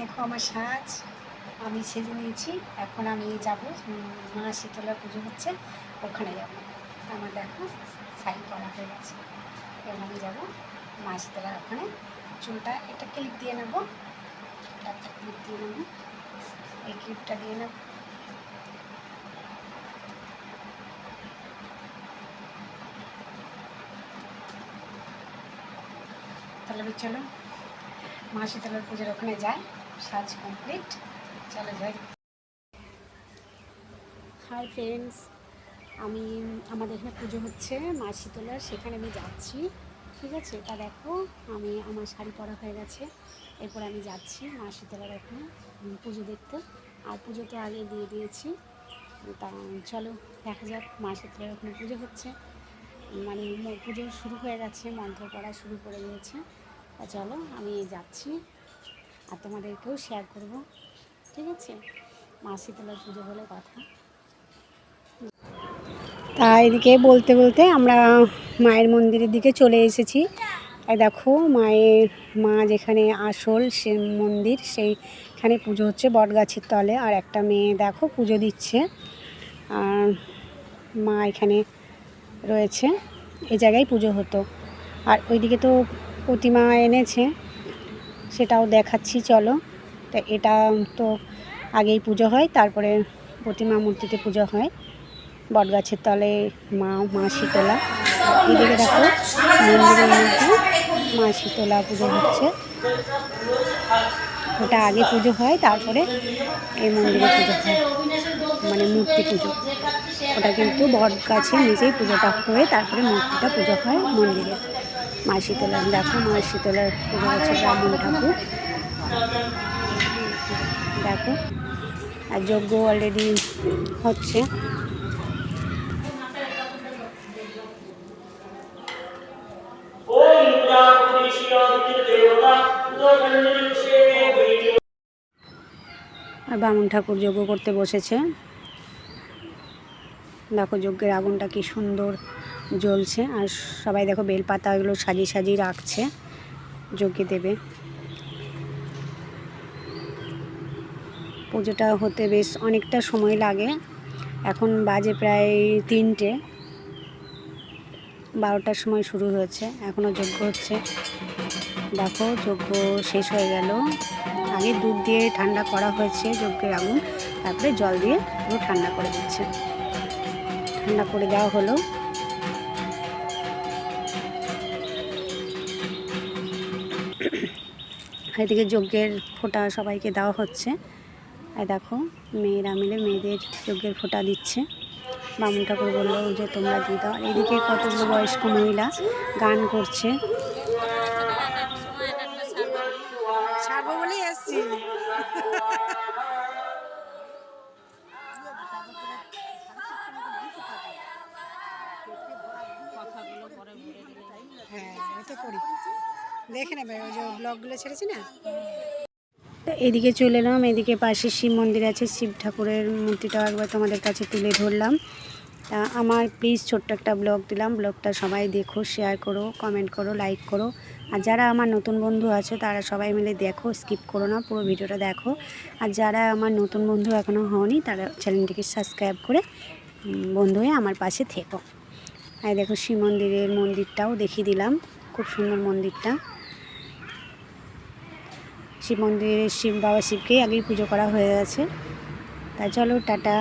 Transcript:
আমার সাজ, আমি সেজে নিয়েছি, এখন আমি যাব মা শীতলা পুজো হচ্ছে, ওখানে যাব। আমার দেখো সাইন করা হয়ে গেছে। এবার আমি যাব মা শীতলার ওখানে। চুলটা, একটা ক্লিপ দিয়ে নেব। একটা ক্লিপ দিয়ে নেব। এই ক্লিপটা দিয়ে নেব। তাহলে চলো, মা শীতলার পুজোর ওখানে যাই। সাজ কমপ্লিট। চলো যাই। হাই ফ্রেন্ডস, আমি, আমাদের এখানে পুজো হচ্ছে মা শীতলার সেখানে আমি যাচ্ছি। ঠিক আছে? তা দেখো, আমি, আমার শাড়ি পরা হয়ে গেছে। এরপর আমি যাচ্ছি মা শীতলার ওখানে পুজো দেখতে। আর পুজো তো আগে দিয়ে দিয়েছি, তা চলো, দেখা যাক মা শীতলার ওখানে পুজো হচ্ছে। মানে পুজো শুরু হয়ে গেছে, মন্ত্র পড়া শুরু করে দিয়েছে। তা চলো, আমি যাচ্ছি। আর তোমাদেরকেও শেয়ার করব, ঠিক আছে? মা শীতলার পুজো বলে কথা। তা এদিকে বলতে বলতে আমরা মায়ের মন্দিরের দিকে চলে এসেছি। এই দেখো, মায়ের মা যেখানে আসল সে মন্দির, সেইখানে পুজো হচ্ছে বটগাছের তলে। আর একটা মেয়ে দেখো, পুজো দিচ্ছে। আর মা এখানে রয়েছে। এই জায়গায় পুজো হতো। আর ওইদিকে তো প্রতিমা এনেছে। সেটাও দেখাচ্ছি, চলো। তা এটা তো আগেই পুজো হয়, তারপরে প্রতিমা মূর্তিতে পুজো হয়। বটগাছের তলে মা মা শীতলা। এদিকে দেখো, মন্দিরের মধ্যে মা শীতলা পুজো হচ্ছে। ওটা আগে পুজো হয়, তারপরে এই মন্দিরে পুজো হয়। মানে মূর্তি পুজো। ওটা কিন্তু বট গাছের নিচেই পুজোটা হয়ে, তারপরে মূর্তিটা পুজো হয় মন্দিরে। মা শীতলার দেখো মা শীতলার পুজো হচ্ছে ব্রাহ্মণ ঠাকুর। দেখো, আর যজ্ঞ অলরেডি হচ্ছে। আর বামুন ঠাকুর যজ্ঞ করতে বসেছে। দেখো যজ্ঞের আগুনটা কি সুন্দর। জ্বলছে। আর সবাই দেখো বেলপাতা এগুলো সাজিয়ে সাজিয়ে রাখছে। যজ্ঞে দেবে। পুজোটা হতে বেশ অনেকটা সময় লাগে। এখন বাজে প্রায় তিনটে। বারোটার সময় শুরু হয়েছে। এখনও যজ্ঞ হচ্ছে। দেখো যজ্ঞ শেষ হয়ে গেল। আগে দুধ দিয়ে ঠান্ডা করা হয়েছে যজ্ঞের আগুন। তারপরে জল দিয়ে পুরো ঠান্ডা করে দিচ্ছে। ঠান্ডা করে দেওয়া হলো। এদিকে যজ্ঞের ফোঁটা সবাইকে দেওয়া হচ্ছে। আর দেখো, মেয়েরা মিলে মেয়েদের যজ্ঞের ফোঁটা দিচ্ছে। বামুন ঠাকুর বলল যে, তোমরা দিয়ে দাও। এদিকে কতগুলো বয়স্ক মহিলা গান করছে। হ্যাঁ তো করি। দেখে নেবে, ওই যে ব্লগগুলো ছেড়েছি না? এদিকে চলে এলাম, এদিকে পাশে শিব মন্দির আছে, শিব ঠাকুরের মূর্তিটাও একবার তোমাদের কাছে তুলে ধরলাম। তা আমার প্লিজ ছোট্ট একটা ব্লগ দিলাম, ব্লগটা সবাই দেখো শেয়ার করো কমেন্ট করো লাইক করো। আর যারা আমার নতুন বন্ধু আছে, তারা সবাই মিলে দেখো স্কিপ করো না, পুরো ভিডিওটা দেখো। আর যারা আমার নতুন বন্ধু এখনও হওনি, তারা চ্যানেলটিকে সাবস্ক্রাইব করে বন্ধু হয়ে আমার পাশে থেকো। আর দেখো, শিব মন্দিরের মন্দিরটাও দেখিয়ে দিলাম। খুব সুন্দর মন্দিরটা। শিব মন্দিরে, শিব, বাবা শিবকেই আগেই পুজো করা হয়ে গেছে। তা চলো, টাটা।